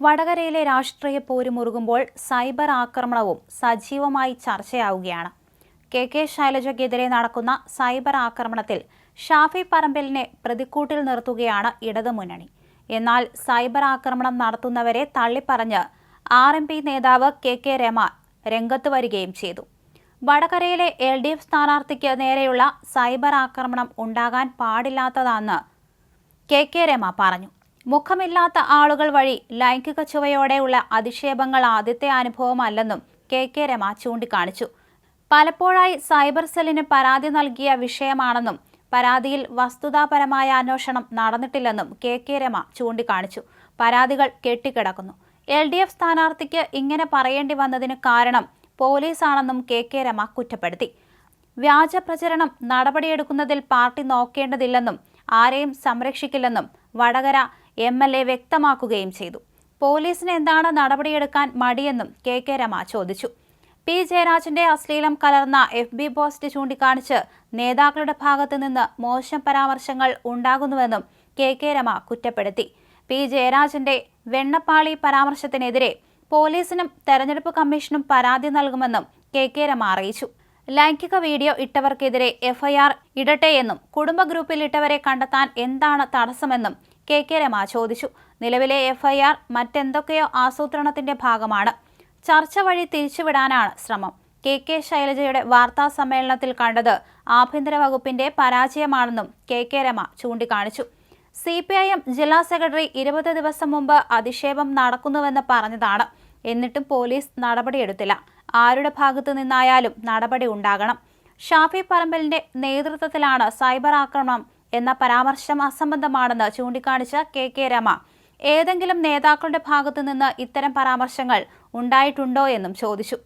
വടകരയിലെ രാഷ്ട്രീയ പോര് പോരുമുറുകുമ്പോൾ സൈബർ ആക്രമണവും സജീവമായി ചർച്ചയാവുകയാണ്. കെ കെ ശൈലജയ്ക്കെതിരെ നടക്കുന്ന സൈബർ ആക്രമണത്തിൽ ഷാഫി പറമ്പലിനെ പ്രതിക്കൂട്ടിൽ നിർത്തുകയാണ് ഇടതുമുന്നണി എന്നാൽ സൈബർ ആക്രമണം നടത്തുന്നവരെ തള്ളിപ്പറഞ്ഞ് ആർ എം പി നേതാവ് കെ കെ രമ രംഗത്ത് വരികയും ചെയ്തു. വടകരയിലെ എൽ ഡി എഫ് സ്ഥാനാർത്ഥിക്ക് നേരെയുള്ള സൈബർ ആക്രമണം ഉണ്ടാകാൻ പാടില്ലാത്തതാണെന്ന് കെ കെ രമ പറഞ്ഞു. മുഖമില്ലാത്ത ആളുകൾ വഴി ലൈംഗിക ചുവയോടെയുള്ള അധിക്ഷേപങ്ങൾ ആദ്യത്തെ അനുഭവമല്ലെന്നും കെ കെ രമ ചൂണ്ടിക്കാണിച്ചു. പലപ്പോഴായി സൈബർ സെല്ലിന് പരാതി നൽകിയ വിഷയമാണെന്നും പരാതിയിൽ വസ്തുതാപരമായ അന്വേഷണം നടന്നിട്ടില്ലെന്നും കെ കെ രമ ചൂണ്ടിക്കാണിച്ചു. പരാതികൾ കെട്ടിക്കിടക്കുന്നു. എൽ ഡി എഫ് സ്ഥാനാർത്ഥിക്ക് ഇങ്ങനെ പറയേണ്ടി വന്നതിന് കാരണം പോലീസാണെന്നും കെ കെ രമ കുറ്റപ്പെടുത്തി. വ്യാജ പ്രചരണം നടപടിയെടുക്കുന്നതിൽ പാർട്ടി നോക്കേണ്ടതില്ലെന്നും ആരെയും സംരക്ഷിക്കില്ലെന്നും വടകര എം എൽ എ വ്യക്തമാക്കുകയും ചെയ്തു. പോലീസിന് എന്താണ് നടപടിയെടുക്കാൻ മടിയെന്നും കെ കെ രമ ചോദിച്ചു. പി ജയരാജന്റെ അശ്ലീലം കലർന്ന എഫ് ബി പോസ്റ്റ് ചൂണ്ടിക്കാണിച്ച് നേതാക്കളുടെ ഭാഗത്തു നിന്ന് മോശം പരാമർശങ്ങൾ ഉണ്ടാകുന്നുവെന്നും കെ കെ രമ കുറ്റപ്പെടുത്തി. പി ജയരാജന്റെ വെണ്ണപ്പാളി പരാമർശത്തിനെതിരെ പോലീസിനും തെരഞ്ഞെടുപ്പ് കമ്മീഷനും പരാതി നൽകുമെന്നും കെ കെ രമ അറിയിച്ചു. ലൈംഗിക വീഡിയോ ഇട്ടവർക്കെതിരെ എഫ്ഐആർ ഇടട്ടെയെന്നും കുടുംബ ഗ്രൂപ്പിൽ ഇട്ടവരെ കണ്ടെത്താൻ എന്താണ് തടസ്സമെന്നും കെ കെ രമ ചോദിച്ചു. നിലവിലെ എഫ്ഐആർ മറ്റെന്തൊക്കെയോ ആസൂത്രണത്തിന്റെ ഭാഗമാണ്. ചർച്ച വഴി തിരിച്ചുവിടാനാണ് ശ്രമം. കെ കെ ശൈലജയുടെ വാർത്താ സമ്മേളനത്തിൽ കണ്ടത് ആഭ്യന്തര വകുപ്പിന്റെ പരാജയമാണെന്നും കെ കെ രമ ചൂണ്ടിക്കാണിച്ചു. സി പി ഐ എം ജില്ലാ സെക്രട്ടറി ഇരുപത് ദിവസം മുമ്പ് അധിക്ഷേപം നടക്കുന്നുവെന്ന് പറഞ്ഞതാണ്. എന്നിട്ടും പോലീസ് നടപടിയെടുത്തില്ല. ആരുടെ ഭാഗത്തു നിന്നായാലും നടപടി ഉണ്ടാകണം. ഷാഫി പറമ്പലിന്റെ നേതൃത്വത്തിലാണ് സൈബർ ആക്രമണം എന്ന പരാമർശം അസംബന്ധമാണെന്ന് ചൂണ്ടിക്കാണിച്ച കെ കെ രമ. ഏതെങ്കിലും നേതാക്കളുടെ ഭാഗത്തു നിന്ന് ഇത്തരം പരാമർശങ്ങൾ ഉണ്ടായിട്ടുണ്ടോ എന്നും ചോദിച്ചു.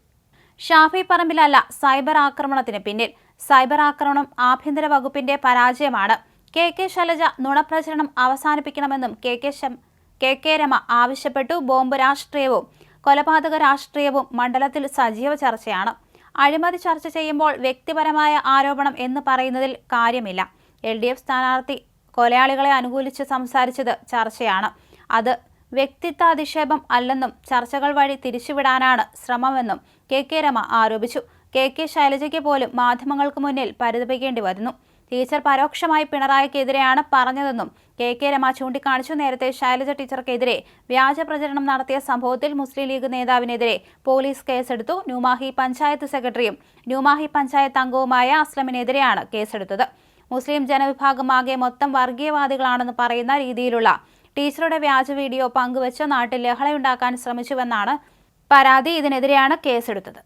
ഷാഫി പറമ്പിലല്ല സൈബർ ആക്രമണത്തിന് പിന്നിൽ. സൈബർ ആക്രമണം ആഭ്യന്തര വകുപ്പിന്റെ പരാജയമാണ്. കെ കെ ശൈലജ നുണപ്രചരണം അവസാനിപ്പിക്കണമെന്നും K K K K Rama ആവശ്യപ്പെട്ടു. ബോംബ് രാഷ്ട്രീയവും കൊലപാതക രാഷ്ട്രീയവും മണ്ഡലത്തിൽ സജീവ ചർച്ചയാണ്. അഴിമതി ചർച്ച ചെയ്യുമ്പോൾ വ്യക്തിപരമായ ആരോപണം എന്ന് പറയുന്നതിൽ കാര്യമില്ല. എൽ ഡി എഫ് സ്ഥാനാർത്ഥി കൊലയാളികളെ അനുകൂലിച്ച് സംസാരിച്ചത് ചർച്ചയാണ്. അത് വ്യക്തിത്വാധിക്ഷേപം അല്ലെന്നും ചർച്ചകൾ വഴി തിരിച്ചുവിടാനാണ് ശ്രമമെന്നും കെ കെ രമ ആരോപിച്ചു. കെ കെ ശൈലജയ്ക്ക് പോലും മാധ്യമങ്ങൾക്ക് മുന്നിൽ പരിതപിക്കേണ്ടി വരുന്നു. ടീച്ചർ പരോക്ഷമായി പിണറായിക്കെതിരെയാണ് പറഞ്ഞതെന്നും കെ കെ രമ ചൂണ്ടിക്കാണിച്ചു. നേരത്തെ ശൈലജ ടീച്ചർക്കെതിരെ വ്യാജ പ്രചരണം നടത്തിയ സംഭവത്തിൽ മുസ്ലിം ലീഗ് നേതാവിനെതിരെ പോലീസ് കേസെടുത്തു. ന്യൂമാഹി പഞ്ചായത്ത് സെക്രട്ടറിയും ന്യൂമാഹി പഞ്ചായത്ത് അംഗവുമായ അസ്ലമിനെതിരെയാണ് കേസെടുത്തത്. മുസ്ലിം ജനവിഭാഗമാകെ മൊത്തം വർഗീയവാദികളാണെന്ന് പറയുന്ന രീതിയിലുള്ള ടീച്ചറുടെ വ്യാജ വീഡിയോ പങ്കുവച്ച് നാട്ടിൽ ലഹളയുണ്ടാക്കാൻ ശ്രമിച്ചുവെന്നാണ് പരാതി. ഇതിനെതിരെയാണ് കേസെടുത്തത്.